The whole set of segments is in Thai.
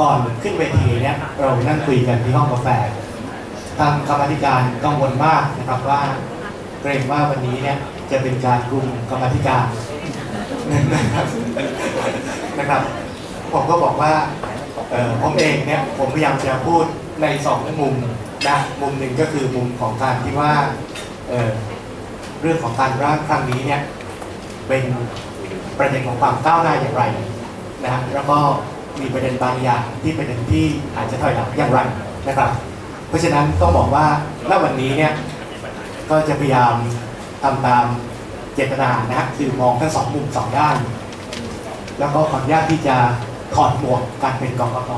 ก่อนขึ้นเวทีเนี่ยเรานั่งคุยกันที่ห้องกาแฟทางกรรมธิการกังวลมากนะครับว่าเกรงว่าวันนี้เนี่ยจะเป็นการกลุ่มกรรมธิการนะครับนะครับ ผมก็บอกว่าผมเองเนี่ยผมพยายามจะพูดในสองมุมนะมุมหนึ่งก็คือมุมของการที่ว่าเเรื่องของการร่างครั้งนี้เนี่ยเป็นประเด็นของความก้าวหน้าอย่างไรนะฮะแล้วก็ มีประเด็นบางอย่างที่ประเด็นที่อาจจะถอยหลังอย่างไรนะครับ เพราะฉะนั้นต้องบอกว่าณวันนี้เนี่ยก็จะพยายามทำตามเจตนานะฮะคือมองทั้งสองมุมสองด้าน แล้วก็ขออนุญาตที่จะถอดหมวกการเป็นกกต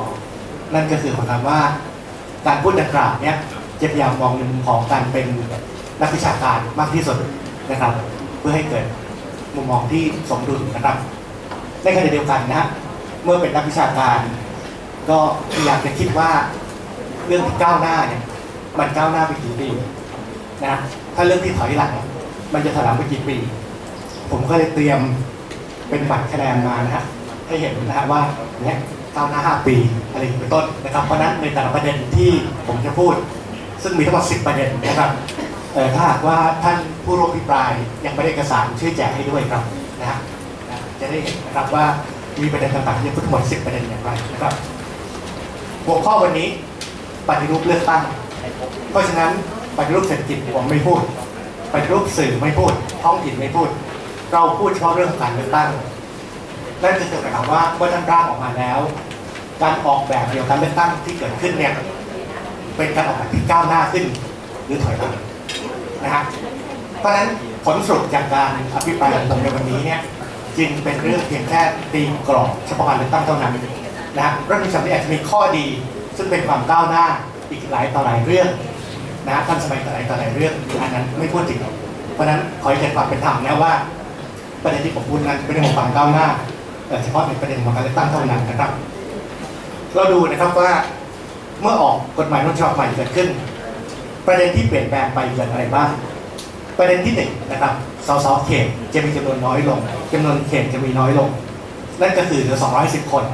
นั่นก็คือหมายความว่า การพูดดังกล่าวเนี่ยจะพยายามมองในมุมของการเป็นนักวิชาการมากที่สุดนะครับ เพื่อให้เกิดมุมมองที่สมดุลนะครับในขณะเดียวกันนะฮะ เมื่อเป็นนักวิชาการ ก็พยายามจะคิดว่าเรื่องที่ก้าวหน้าเนี่ยมันก้าวหน้าไปกี่ปีนะถ้าเรื่องที่ถอยหลัง มันจะถอยหลังไปกี่ปี ผมก็เลยเตรียมเป็นบัตรคะแนนมานะฮะให้เห็นนะฮะว่าเนี่ยก้าวหน้า5ปีอะไรเป็นต้นนะครับ เพราะนั้นในแต่ละประเด็นที่ผมจะพูด ซึ่งมีทั้งหมด10ประเด็นนะครับเอ่อถ้าหากว่าท่านผู้ร่วมพิปรายยังไม่ได้เอกสารช่วยแจกให้ด้วยครับนะฮะจะได้เห็นนะครับว่า มีประเด็นต่างๆที่จะพูดทั้งหมด10ประเด็นอย่างไรนะครับหัวข้อวันนี้ปฏิรูปเลือกตั้ง เพราะฉะนั้นปฏิรูปเศรษฐกิจผมไม่พูดปฏิรูปสื่อไม่พูด ท้องถิ่นไม่พูด เราพูดเฉพาะเรื่องการเลือกตั้งนั่นจะหมายความว่าเมื่อท่านร่างออกมาแล้ว การออกแบบเดียวกันเลือกตั้งที่เกิดขึ้นเนี่ยเป็นการออกแบบที่ก้าวหน้าขึ้นหรือถอยหลังนะฮะเพราะฉะนั้นผลสรุปจากการอภิปรายของผมในวันนี้เนี่ย จึงเป็นเรื่องเพียงแค่ตีกรอบเฉพาะการเลือกตั้งเท่านั้นนะรัฐธรรมนูญฉบับนี้อาจจะมีข้อดี ซึ่งเป็นความก้าวหน้าอีกหลายต่อหลายเรื่องนะท่านสมัยต่อหลายต่อหลายเรื่องอันนั้นไม่พูดถึงเพราะนั้นขอให้เกิดความเป็นธรรมนะว่า ประเด็นที่ผมพูดนั้นเป็นเรื่องของความก้าวหน้าแต่เฉพาะในประเด็นของการเลือกตั้งเท่านั้นนะครับ เราดูนะครับว่าเมื่อออกกฎหมายรัฐธรรมนูญใหม่เกิดขึ้น ประเด็นที่เปลี่ยนแปลงไปเกิดอะไรบ้างประเด็นที่หนึ่งนะครับ สสเขตจะมีจำนวนน้อยลงจำนวนเขตจะมีน้อยลง นั่นก็คือเหลือ 210 คน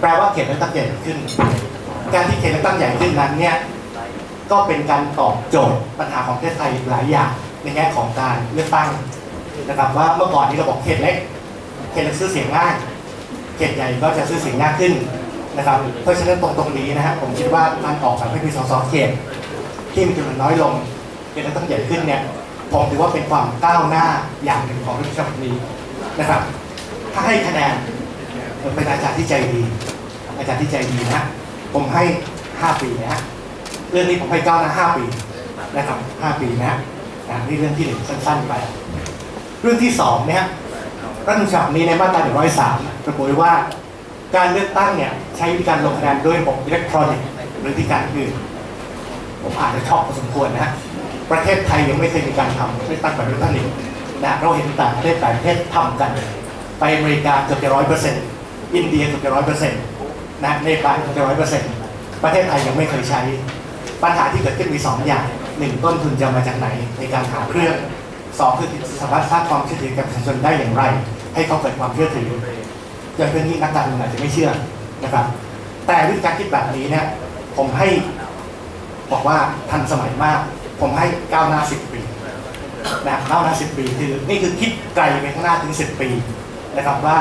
แปลว่าเขตเลือกตั้งใหญ่ขึ้น การที่เขตเลือกตั้งใหญ่ขึ้นนั้นเนี่ยก็เป็นการตอบโจทย์ปัญหาของประเทศไทยหลายอย่างในแง่ของการเลือกตั้งนะครับว่าเมื่อก่อนนี้เราบอกเขตเล็ก เขตเล็กซื้อเสียงง่าย เขตใหญ่ก็จะซื้อเสียงยากขึ้นนะครับ เพราะฉะนั้นตรงตรงนี้นะฮะผมคิดว่าการออกแบบให้มีสสเขตที่มีจำนวนน้อยลงเขตเลือกตั้งใหญ่ขึ้นเนี่ย ผมถือว่าเป็นความก้าวหน้าอย่างหนึ่งของรัฐธรรมนูญนี้นะครับ ถ้าให้คะแนนเป็นอาจารย์ที่ใจดี อาจารย์ที่ใจดีนะผมให้ 5 ปีนะฮะเรื่องนี้ผมให้ก้าวหน้า5ปีนะครับ5ปีนะฮะอ่านี่เรื่องที่หนึ่งสั้น ๆ ไป เรื่องที่สองเนี่ยรัฐธรรมนูญนี้ในมาตรา103ระบุไว้ว่าการเลือกตั้งเนี่ยใช้วิธีการลงคะแนนด้วยระบบอิเล็กทรอนิกส์หรือวิธีการอื่นผมอ่านแล้วชอบพอสมควรนะ ประเทศไทยยังไม่เคยมีการทำเลือกตั้งแบบอิเล็กทรอนิกส์นะเราเห็นต่างประเทศต่างประเทศทำกัน ไปอเมริกาเกือบจะร้อยเปอร์เซ็นต์อินเดียเกือบจะร้อยเปอร์เซ็นต์นะเนปาลเกือบจะร้อยเปอร์เซ็นต์ประเทศไทยยังไม่เคยใช้ ปัญหาที่เกิดขึ้นมีสองอย่างหนึ่งต้นทุนจะมาจากไหนในการหาเครื่องสองคือสามารถสร้างความเชื่อถือกับประชาชนได้อย่างไร ให้เขาเกิดความเชื่อถืออย่างเรื่องนี้นักการเมืองอาจจะไม่เชื่อนะครับ แต่วิธีการคิดแบบนี้เนี่ยผมให้บอกว่าทันสมัยมาก ผมให้ก้าวหน้า 10 ปีนะก้าวหน้า 10 ปีคือนี่คือคิดไกลไปข้างหน้าถึง 10 ปีนะครับว่า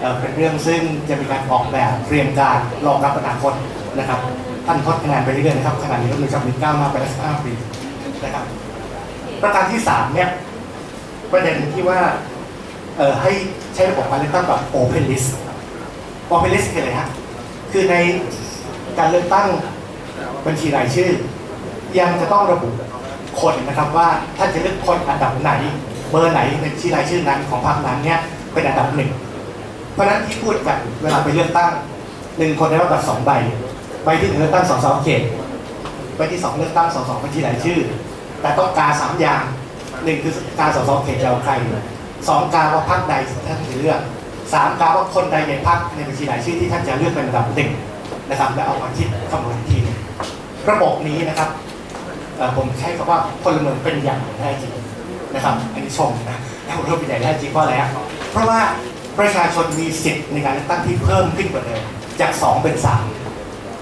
เเป็นเรื่องซึ่งจะมีการออกแบบเตรียมการรองรับอนาคตนะครับท่านทดคะแนนไปเรื่อยๆนะครับขณะนี้ก็มีจำนวนก้าวหน้าไปแล้ว15ปีนะครับประการที่สามเนี่ยประเด็นที่ว่าเอ่อให้ใช้ระบบการเลือกตั้งแบบ Open List Open List คืออะไรฮะคือในการเลือกตั้งบัญชีรายชื่อ ยังจะต้องระบุ คนนะครับว่าท่านจะเลือกคนอันดับไหน เบอร์ไหนในบัญชีรายชื่อนั้นของพรรคนั้นเนี่ยเป็นอันดับหนึ่งเพราะนั้นที่พูดกันเวลาไปเลือกตั้งหนึ่งคนได้รับบัตรสองใบใบที่หนึ่งเลือกตั้งสองสองเขตใบที่สองเลือกตั้งสสบัญชีรายชื่อ แต่ต้องการสามอย่างหนึ่งคือการสสเขตจะเอาใครสองการว่าพรรคใดท่านจะเลือกสามการว่าคนใดในพรรคในบัญชีรายชื่อที่ท่านจะเลือกเป็นอันดับหนึ่งนะครับแล้วเอามาคิดคำนวณอีกทีระบบนี้นะครับ ผมใช้คำว่าพลเมืองเป็นอย่างแท้จริงนะครับ อันนี้ชมนะแล้วเราเป็นอย่างแท้จริงเพราะอะไรเพราะว่าประชาชนมีสิทธิ์ในการเลือกตั้งที่เพิ่มขึ้นกว่าเดิมจากสองเป็นสาม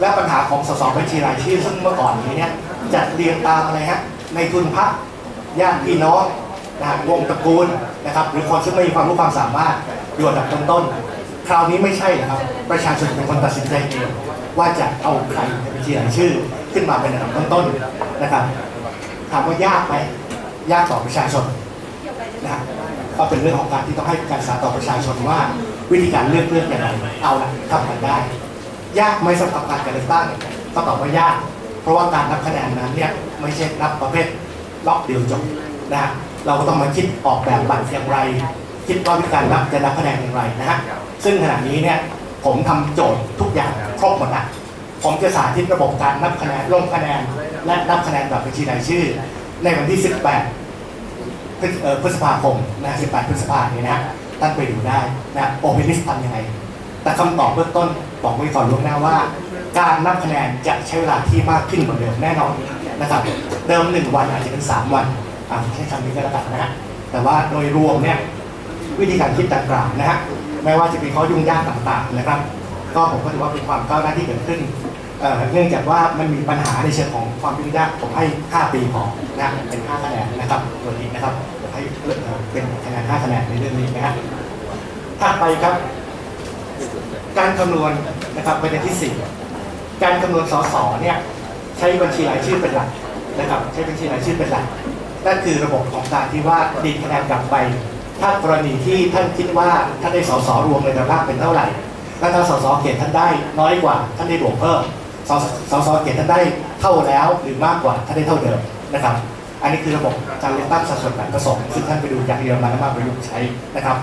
และปัญหาของสสบัญชีรายชื่อซึ่งเมื่อก่อนนี้เนี่ยจัดเรียงตามอะไรฮะในทุนพักญาติพี่น้องนะฮะวงตระกูลนะครับ หรือคนซึ่งไม่มีความรู้ความสามารถอยู่อันดับต้นๆคราวนี้ไม่ใช่นะครับ ประชาชนเป็นคนตัดสินใจเองว่าจะเอาใครในบัญชีรายชื่อ ขึ้นมาเป็นอันดับต้นๆนะครับถามว่ายากไหมยากต่อประชาชนนะก็เป็นเรื่องของการที่ต้องให้การศึกษาต่อประชาชนว่า วิธีการเลือกเลือกอย่างไรเอาละทำกันได้ ยากไหมสำหรับการการเลือกตั้งก็ตอบว่ายาก เพราะว่าการนับคะแนนนั้นเนี่ยไม่ใช่นับประเภทล็อกเดียวจบนะเราก็ต้องมาคิดออกแบบบัตรอย่างไร คิดว่าวิธีการนับจะนับคะแนนอย่างไรนะฮะซึ่งขณะนี้เนี่ยผมทำโจทย์ทุกอย่างครบหมดละ ผมจะสาธิตระบบการนับคะแนนลงคะแนนและนับคะแนนแบบบัญชีรายชื่อ ในวันที่ 18 พฤษภาคมนะ18 พฤษภาคมนี้นะท่านไปดูได้นะโอเพนลิสทำยังไง แต่คำตอบเบื้องต้นบอกไว้ก่อนล่วงหน้าว่า การนับคะแนนจะใช้เวลาที่มากขึ้นกว่าเดิมแน่นอนนะครับเดิม 1 วันอาจจะเป็น 3 วันอ่าใช้คำนี้ก็แล้วกันนะฮะแต่ว่าโดยรวมเนี่ยวิธีการคิดดังกล่าวนะฮะแม้ว่าจะมีข้อยุ่งยากต่างๆนะครับ ก็ผมก็ถือว่าเป็นความก้าวหน้าที่เกิดขึ้น เนื่องจากว่ามันมีปัญหาในเชิงของความยุ่งยากผมให้ 5 ปีพอนะเป็น5คะแนนนะครับตัวนี้นะครับผมให้เป็นคะแนน5คะแนนในเรื่องนี้นะฮะถัดไปครับ การคำนวณนะครับประเด็นที่ 4 การคำนวณสสเนี่ยใช้บัญชีรายชื่อเป็นหลักนะครับใช้บัญชีรายชื่อเป็นหลักนั่นคือระบบของการที่ว่าดีดคะแนนกลับไป ถ้ากรณีที่ท่านคิดว่าท่านได้สสรวมในแต่ละภาคเป็นเท่าไหร่ และถ้าสสเขตท่านได้น้อยกว่าท่านได้บวกเพิ่ม สสสเขตท่านได้เท่าแล้วหรือมากกว่าท่านได้เท่าเดิมนะครับ อันนี้คือระบบการเลือกตั้งสัดส่วนแบ่งผสมซึ่งท่านไปดูจากเยอรมันมาประยุกต์ใช้นะครับ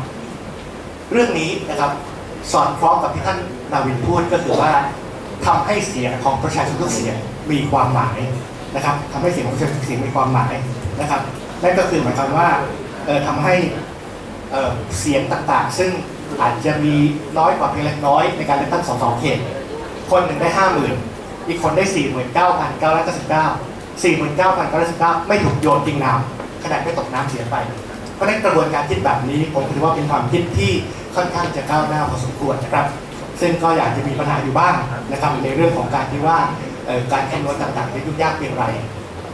เรื่องนี้นะครับสอดคล้องกับที่ท่านนาวินพูดก็คือว่าทำให้เสียงของประชาชนทุกเสียงมีความหมายนะครับทำให้เสียงของประชาชนทุกเสียงมีความหมายนะครับนั่นก็คือหมายความว่าเอ่อทำให้เอ่อเสียงต่างๆ ซึ่งอาจจะมีน้อยกว่าเพียงเล็กน้อยในการเลือกตั้งสสเขตคนหนึ่งได้ห้าหมื่น อีกคนได้สี่หมื่นเก้าพันเก้าร้อยเก้าสิบเก้าสี่หมื่นเก้าพันเก้าร้อยสิบเก้าไม่ถูกโยนทิ้งน้ำคะแนนไม่ตกน้ำเสียไป เพราะฉะนั้นกระบวนการคิดแบบนี้ ผมถือว่าเป็นความคิดที่ค่อนข้างจะก้าวหน้าพอสมควรนะครับ ซึ่งก็อยากจะมีปัญหาอยู่บ้างนะครับในเรื่องของการที่ว่าการคำนวณต่างๆจะยุ่งยากเพียงไร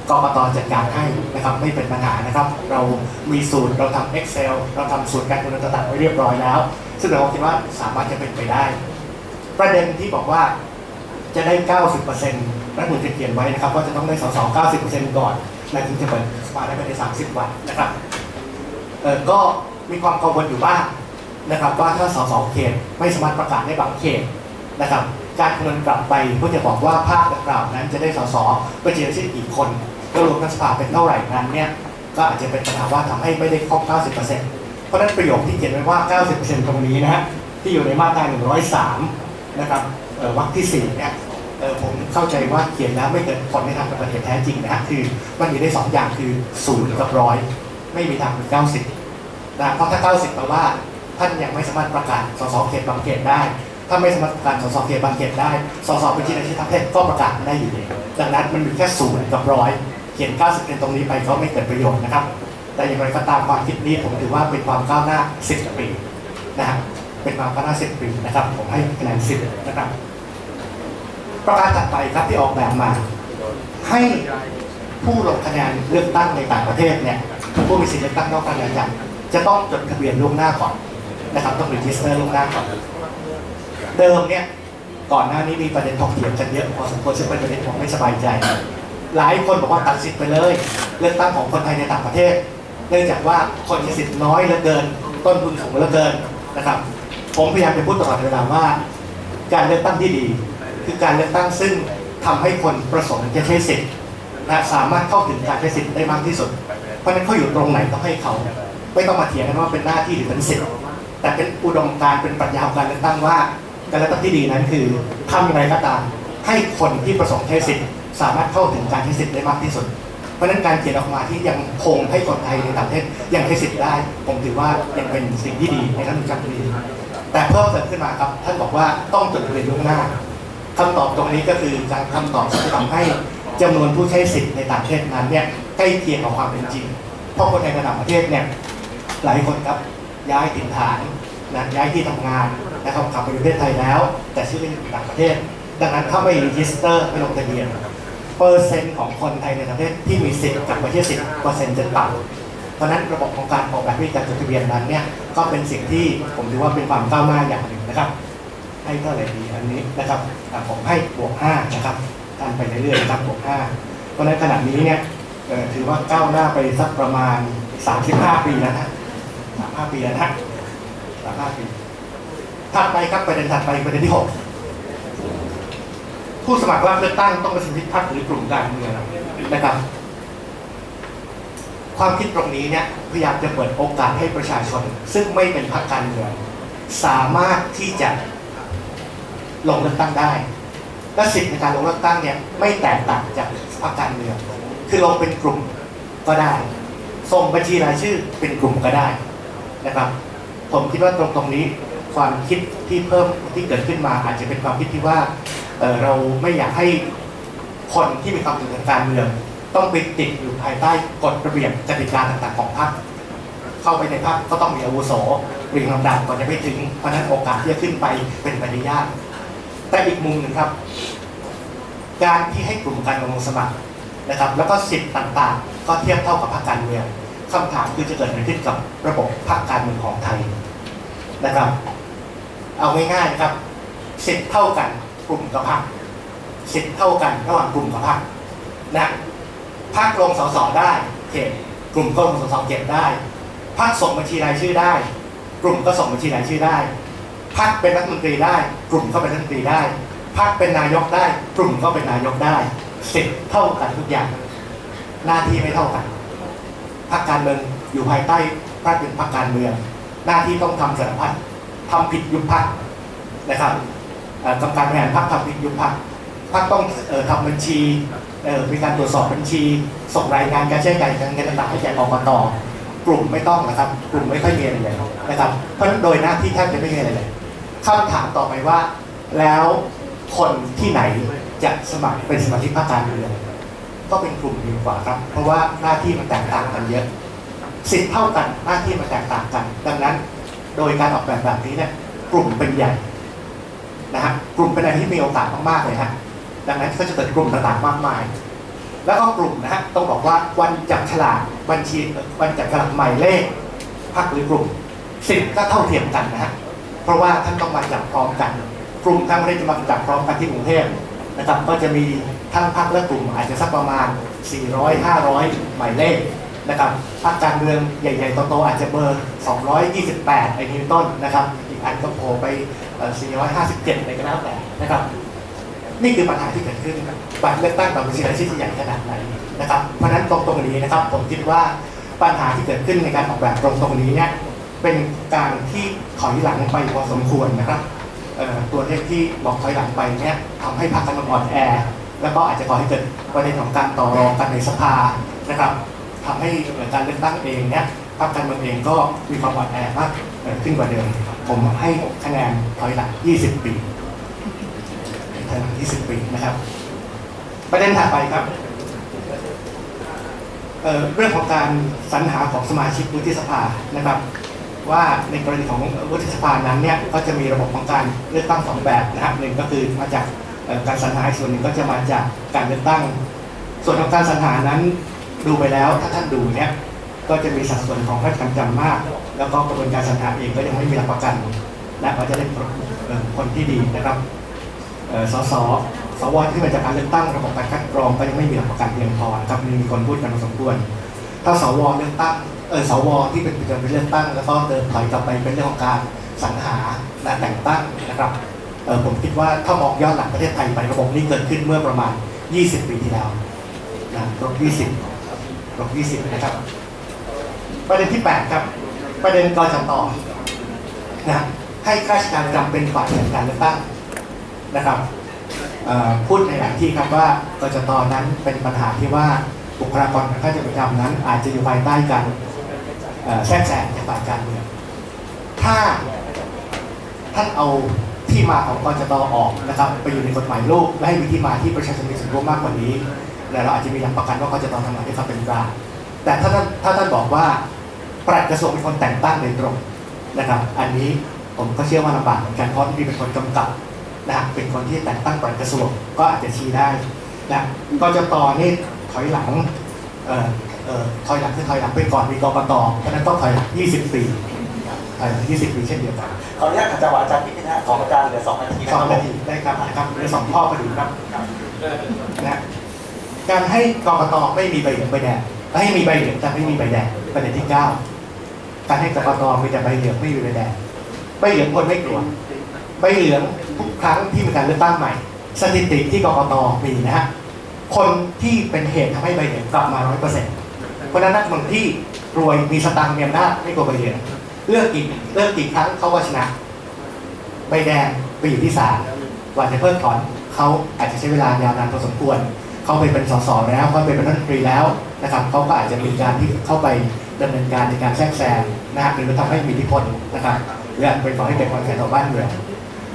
กกตจัดการให้นะครับไม่เป็นปัญหานะครับ เรามีสูตรเราทำ Excel เราทำสูตรการคำนวณต่างๆไว้เรียบร้อยแล้ว ซึ่งเราคิดว่าสามารถจะเป็นไปได้ ประเด็นที่บอกว่า จะได้ 90%รัฐมนตรีเขียนไว้นะครับว่าจะต้องได้สส90%ก่อนและถึงจะเปิดสภาได้ภายใน 30 วันนะครับเออก็มีความกังวลอยู่บ้างนะครับว่าถ้าสสเขตไม่สามารถประกาศได้บางเขตนะครับการคำนวณกลับไปเพื่อจะบอกว่าภาคดังกล่าวนั้นจะได้สสบัญชีรายชื่อกี่คนก็รวมทั้งสภาเป็นเท่าไหร่นั้นเนี่ยก็อาจจะเป็นปัญหาว่าทำให้ไม่ได้ครบ 90%เพราะฉะนั้นประโยคที่เขียนไว้ว่า 90%ตรงนี้นะฮะที่อยู่ในมาตรา 103 นะครับวรรคที่ 4 เนี่ยผมเข้าใจว่าเขียนแล้วไม่เกิดผลในทางปฏิบัติแท้จริงนะคือมันมีได้สองอย่างคือศูนย์กับร้อยไม่มีทางเป็น90นะเพราะถ้า90แปลว่าท่านยังไม่สามารถประกาศสสเขตบางเขตได้ ถ้าไม่สามารถประกาศสสเขตบางเขตได้สสเป็นที่ในชื่อทั้งประเทศก็ประกาศไม่ได้อยู่ดีดังนั้นมันมีแค่ศูนย์กับร้อยเขียน 90เป็นตรงนี้ไปก็ไม่เกิดประโยชน์นะครับ แต่อย่างไรก็ตามความคิดนี้ผมถือว่าเป็นความก้าวหน้า 10 ปีนะครับ เป็นความก้าวหน้า10ปีนะครับ ผมให้คะแนน10นะครับ ประการถัดไปครับที่ออกแบบมา ให้ผู้ลงคะแนนเลือกตั้งในต่างประเทศเนี่ยผู้มีสิทธิ์เลือกตั้งนอกราชอาณาจักรจะต้องจดทะเบียนล่วงหน้าก่อนนะครับต้องรีจิสเตอร์ล่วงหน้าก่อนเดิมเนี่ยก่อนหน้านี้มีประเด็นถกเถียงกันเยอะพอสมควรซึ่งเป็นประเด็นที่ผมไม่สบายใจ หลายคนบอกว่าตัดสิทธิ์ไปเลย เลือกตั้งของคนไทยในต่างประเทศ เนื่องจากว่าคนมีสิทธิ์น้อยเหลือเกิน ต้นทุนสูงเหลือเกินนะครับ ผมพยายามจะพูดตลอดเวลาว่า การเลือกตั้งที่ดี คือการเลือกตั้งซึ่งทำให้คนประสงค์จะใช้สิทธิ์และสามารถเข้าถึงการใช้สิทธิ์ได้มากที่สุด เพราะนั้นเขาอยู่ตรงไหนต้องให้เขาไม่ต้องมาเถียงกันว่าเป็นหน้าที่หรือเป็นสิทธิ์แต่เป็นอุดมการเป็นปรัชญาของการเลือกตั้งว่า การเลือกตั้งที่ดีนั้นคือทำอย่างไรก็ตามให้คนที่ประสงค์ใช้สิทธิ์สามารถเข้าถึงการใช้สิทธิ์ได้มากที่สุด เพราะนั้นการเขียนออกมาที่ยังคงให้คนไทยในต่างประเทศยังใช้สิทธิ์ได้ ผมถือว่ายังเป็นสิ่งที่ดีในขั้นกรี แต่เพิ่มเติมขึ้นมาครับ ท่านบอกว่าต้องจดทะเบียนล่วงหน้าคำตอบตรงนี้ก็คือการคำตอบที่จะทำให้จำนวนผู้ใช้สิทธิ์ในต่างประเทศนั้นเนี่ยใกล้เคียงกับความเป็นจริง เพราะคนในระดับประเทศเนี่ยหลายคนครับย้ายถิ่นฐานนะย้ายที่ทำงานนะครับขับไปประเทศไทยแล้ว แต่ชื่อเป็นต่างประเทศ ดังนั้นถ้าไม่รีจิสเตอร์ไม่ลงทะเบียนเปอร์เซ็นต์ของคนไทยในประเทศที่มีสิทธิ์กับประเทศสิบเปอร์เซ็นต์จะต่ำ เพราะนั้นระบบของการออกแบบวิธีการจดทะเบียนนั้นเนี่ยก็เป็นสิ่งที่ผมถือว่าเป็นความก้าวหน้าอย่างหนึ่งนะครับ ให้เท่าไหร่ดีอันนี้นะครับผมให้บวก5นะครับการไปเรื่อยๆนะครับบวก5เพราะนั้นขณะนี้เนี่ยถือว่าก้าวหน้าไปสักประมาณ 35 ปีแล้วนะ35ปีแล้วนะ35ปีถัดไปครับประเด็นถัดไปประเด็นที่ 6 ผู้สมัครรับเลือกตั้งต้องเป็นสมาชิกพรรคหรือกลุ่มการเมืองนะครับ ความคิดตรงนี้เนี่ยพยายามจะเปิดโอกาสให้ประชาชน ซึ่งไม่เป็นพรรคการเมืองสามารถที่จะลงเลือกตั้งได้ และสิทธิในการลงเลือกตั้งเนี่ยไม่แตกต่างจากพรรคการเมืองคือลงเป็นกลุ่มก็ได้ ส่งบัญชีรายชื่อเป็นกลุ่มก็ได้นะครับ ผมคิดว่าตรงตรงนี้ความคิดที่เพิ่มที่เกิดขึ้นมาอาจจะเป็นความคิดที่ว่าเเราไม่อยากให้คนที่มีความถึงทางการเมือง ต้องไปติดอยู่ภายใต้กฎระเบียบกติกาต่างๆของพรรคเข้าไปในพรรคก็ต้องมีอาวุโสเรียงลำดับก่อนจะไปถึงเพราะนั้นโอกาสที่จะขึ้นไปเป็นไปได้ยากแต่อีกมุมหนึ่งครับ การที่ให้กลุ่มการลงสมัครนะครับ แล้วก็สิทธิ์ต่างๆ ก็เทียบเท่ากับพรรคการเมืองคำถามคือจะเกิดอะไรขึ้นกับระบบพรรคการเมืองของไทยนะครับ เอาง่ายๆนะครับสิทธิ์เท่ากันกลุ่มกับพรรคสิทธิ์เท่ากันระหว่างกลุ่มกับพรรคนะ พรรคลงสสได้เขตกลุ่มก็ลงสสเขตได้พรรคส่งบัญชีรายชื่อได้ กลุ่มก็ส่งบัญชีรายชื่อได้พรรคเป็นรัฐมนตรีได้ กลุ่มก็เป็นรัฐมนตรีได้พรรคเป็นนายกได้ กลุ่มก็เป็นนายกได้สิทธิ์เท่ากันทุกอย่าง หน้าที่ไม่เท่ากันพรรคการเมืองอยู่ภายใต้พรรคเป็นพรรคการเมือง หน้าที่ต้องทำสารพัดทำผิดยุบพรรคนะครับกรรมการบริหารพรรคทำผิดยุบพร พรรคต้องเออทำบัญชีเออมีการตรวจสอบบัญชี ส่งรายงานการใช้จ่ายการเงินต่างๆให้แก่กกตกลุ่มไม่ต้องนะครับ กลุ่มไม่ค่อยมีอะไรเลยนะครับ เพราะฉะนั้นโดยหน้าที่แทบจะไม่มีอะไรเลยคำถามต่อไปว่า แล้วคนที่ไหนจะสมัครเป็นสมาชิกพรรคการเมืองก็เป็นกลุ่มดีกว่าครับ เพราะว่าหน้าที่มันแตกต่างกันเยอะสิทธิ์เท่ากันหน้าที่มันแตกต่างกัน ดังนั้น โดยการออกแบบแบบนี้เนี่ยกลุ่มเป็นใหญ่นะฮะกลุ่มเป็นอะไรที่มีโอกาสมากๆเลยฮะ ดังนั้นก็จะเกิดกลุ่มต่างๆมากมาย แล้วก็กลุ่มนะฮะต้องบอกว่าวันจับฉลากบัญชีวันจับฉลากหมายเลขพรรคหรือกลุ่มสิทธิ์ก็เท่าเทียมกันนะฮะเพราะว่าท่านต้องมาจับพร้อมกัน กลุ่มทั้งประเทศจะมาจับพร้อมกันที่กรุงเทพนะครับก็จะมีทั้งพรรคและกลุ่มอาจจะสักประมาณ 400 500 หมายเลขนะครับพรรคการเมืองใหญ่ๆโตๆอาจจะเบอร์ 228ไอ้นี้ต้นนะครับ อีกอันก็โผล่ไป 457อะไรก็แล้วแต่นะครับ นี่คือปัญหาที่เกิดขึ้นกับบัตรเลือกตั้งแบบบัญชีรายชื่อที่ใหญ่ขนาดไหนนะครับเพราะฉะนั้นตรงตรงนี้นะครับ ผมคิดว่าปัญหาที่เกิดขึ้นในการออกแบบตรงตรงนี้เนี่ยเป็นการที่ถอยหลังไปพอสมควรนะครับตัวเลขที่บอกถอยหลังไปเนี่ยทำให้พรรคการเมืองอ่อนแอแล้วก็อาจจะก่อให้เกิดประเด็นของการต่อรองกันในสภานะครับทำให้การเลือกตั้งเองเนี่ยพรรคการเมืองเองก็มีความอ่อนแอมากเอ่อขึ้นกว่าเดิม ผมให้คะแนนถอยหลัง 20 ปี ถอยหลัง20 ปีนะครับ ประเด็นถัดไปครับเเรื่องของการสรรหาของสมาชิกวุฒิสภานะครับ ว่าในกรณีของวุฒิสภานั้นเนี่ยก็จะมีระบบของการเลือกตั้งสองแบบนะครับหนึ่งก็คือมาจากการสรรหาส่วนหนึ่งก็จะมาจากการเลือกตั้ง ส่วนของการสรรหานั้นดูไปแล้วถ้าท่านดูเนี่ยก็จะมีสัดส่วนของราชการจำมาก แล้วก็กระบวนการสรรหาเองก็ยังไม่มีหลักประกัน และว่าจะได้คนที่ดีนะครับ สสสวที่มาจากการเลือกตั้งระบบการคัดกรองก็ยังไม่มีหลักประกันเพียงพอนะครับมีคนพูดกันพอสมควร ถ้าสวเลือกตั้งเออสวที่เป็นกิจกรเลือกตั้ง แล้วก็เดินถอยกลับไปเป็นเรื่องของการสรรหาและแต่งตั้งนะครับเออผมคิดว่าถ้ามองย้อนหลังประเทศไทยไประบบนี้เกิดขึ้นเมื่อประมาณ 20 ปีที่แล้วนะลบ20ลบ20 นะครับ ประเด็นที่ 8 ครับ ประเด็นกจตนะให้ข้าราชการจำเป็นฝ่ายจัดการเลือกตั้ง นะครับพูดในหลายที่ครับว่ากจตนั้นเป็นปัญหาที่ว่าบุคลากรของข้าราชการประจำนั้น อาจจะอยู่ภายใต้การแทรกแซงจากฝ่ายการเมืองถ้าท่านเอาที่มาของกจตออกนะครับไปอยู่ในกฎหมายลูกและให้มีที่มาที่ประชาชนมีส่วนร่วมมากกว่านี้แล้วเราอาจจะมีหลักประกันว่ากจตทำงานด้วยความเป็นกลางแต่ถ้าท่านถ้าท่านบอกว่าปลัดกระทรวงเป็นคนแต่งตั้งโดยตรงนะครับ อันนี้ผมก็เชื่อว่าลำบากเหมือนกันเพราะที่เป็นคนกำกับ นะเป็นคนที่แต่งตั้งปลัดกระทรวงก็อาจจะชี้ได้นะกจตนี่ถอยหลังเอ่อเอ่อถอยหลังคือถอยหลังไปก่อนมีกกตเพราะฉะนั้นต้องถอยหลัง20ปีถอยหลัง20ปีเช่นเดียวกันขออนุญาตขัดจังหวะอาจารย์นิดนึงนะของอาจารย์เหลือสองนาทีนะสคองรับผนามทีได้ครับนะครับเหลือสองข้อพอดีครับนะการให้กกตไม่มีใบเหลืองใบแดงให้มีใบเหลืองแต่ไม่มีใบแดงประเด็นที่เก้าการให้กกตมีแต่ใบเหลืองไม่มีใบแดงใบเหลืองคนไม่กลัว ใบเหลืองทุกครั้งที่มีการเลือกตั้งใหม่ สถิติที่กรกตมีนะฮะคนที่เป็นเหตุทำให้ใบเหลืองกลับมาร้อยเปอร์เซ็นต์เพราะนั้นนักเมืองที่รวยมีสตังค์มีอำนาจไม่กลัวใบเหลืองเลือกกี่เลือกกี่ครั้งเขาก็ชนะ ใบแดงไปอยู่ที่ศาลกว่าจะเพิกถอนเขาอาจจะใช้เวลายาวนานพอสมควรเขาไปเป็นสสแล้วเขาไปเป็นรัฐมนตรีแล้วนะครับเขาก็อาจจะมีการที่เข้าไปดำเนินการในการแทรกแซงนะฮะหรือทำให้มีอิทธิพลนะครับหรืออาจจะเป็นก่อให้เกิดความเสียหายต่อบ้านเมือง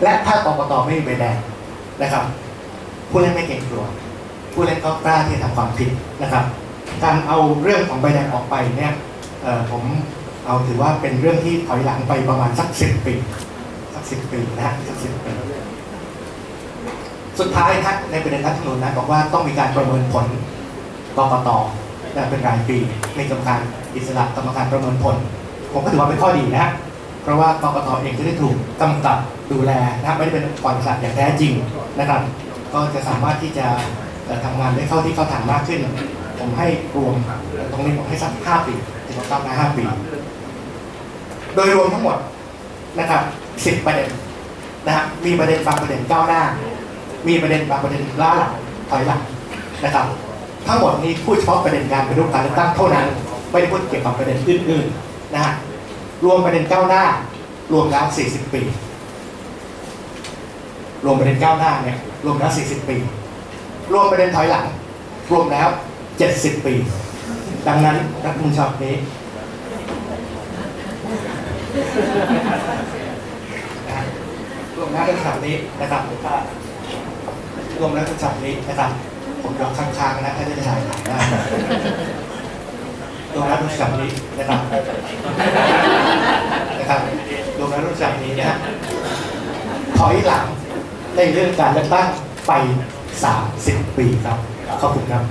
และถ้ากกตไม่มีใบแดงนะครับ ผู้เล่นไม่เก่งกลัว ผู้เล่นก็กล้าที่จะทำความผิดนะครับ การเอาเรื่องของใบแดงออกไปเนี่ยผมเอาถือว่าเป็นเรื่องที่ถอยหลังไปประมาณสักสิบปีสักสิบปีนะสักสิบปีสุดท้ายนะในประเด็นรัฐธรรมนูญนะบอกว่าต้องมีการประเมินผลกกตเป็นรายปีในกรรมการอิสระกรรมการประเมินผล ผมก็ถือว่าเป็นข้อดีนะ ราะว่ากกตเองจะได้ถูกกำกับดูแลนะไม่ได้เป็นองค์กรอิสระอย่างแท้จริงนะครับ ก็จะสามารถที่จะเอ่อทำงานได้เข้าที่เข้าทางมากขึ้น ผมให้รวมตรงนี้ผมให้สักห้าปีถึงเก้าห้าปี โดยรวมทั้งหมดนะครับสิบประเด็นนะฮะมีประเด็นบางประเด็นก้าวหน้า มีประเด็นบางประเด็นล้าหลังถอยหลังนะครับ ทั้งหมดนี้พูดเฉพาะประเด็นการปฏิรูปการเลือกตั้งเท่านั้น ไม่ได้พูดเกี่ยวกับประเด็นอื่นๆนะฮะ รวมประเด็นก้าวหน้า รวมแล้ว 40 ปี รวมประเด็นก้าวหน้าเนี่ยรวมแล้ว 40 ปี รวมประเด็นถอยหลัง รวมแล้ว 70 ปี ดังนั้นรัฐมนูญฉบับนี้รวมแล้วเป็นฉบับนี้นะครับรวมแล้วเป็นฉบับนี้นะครับผมยกข้างๆนะถ้าจะถ่ายถ่ายได้ รงนั้นรู้จักนี้นะครับนะครับตรงนั้นรู้จักนี้นะฮะถอยหลังในเรื่องการเลือกตั้งไป 30 ปีครับ ขอบคุณครับ